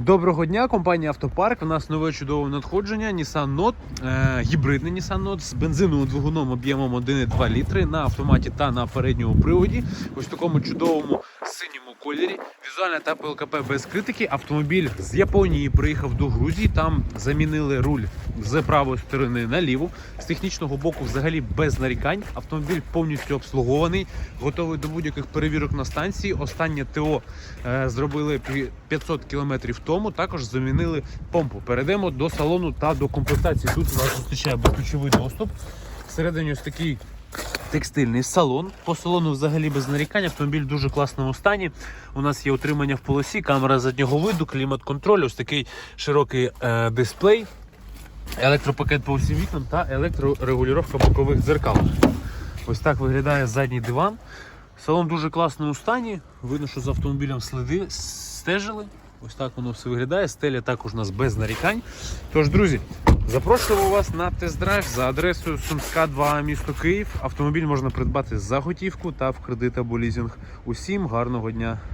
Доброго дня, компанія Автопарк. У нас нове чудове надходження Nissan Note, е, гібридний Nissan Note з бензиновим двигуном об'ємом 1,2 літри на автоматі та на передньому приводі. Ось такому чудовому синьому кольорі. Візуальна та ПЛКП без критики. Автомобіль з Японії приїхав до Грузії. Там замінили руль з правої сторони на ліву. З технічного боку, взагалі без нарікань. Автомобіль повністю обслугований, готовий до будь-яких перевірок на станції. Останнє ТО е, зробили 500 кілометрів тому. Також замінили помпу. Перейдемо до салону та до комплектації. Тут у нас зустрічає безключовий доступ. Всередині ось такий текстильний салон. По салону взагалі без нарікань. Автомобіль в дуже класному стані. У нас є утримання в полосі, камера заднього виду, клімат-контроль, ось такий широкий е, дисплей, електропакет по всім вікнам та електрорегулювання бокових дзеркал. Ось так виглядає задній диван. Салон дуже класному стані. Видно, що з автомобілем сліди стежили. Ось так воно все виглядає. Стеля також у нас без нарікань. Тож, друзі, запрошуємо вас на тест-драйв за адресою Сумська 2, місто Київ. Автомобіль можна придбати за готівку та в кредит або лізинг. Усім гарного дня!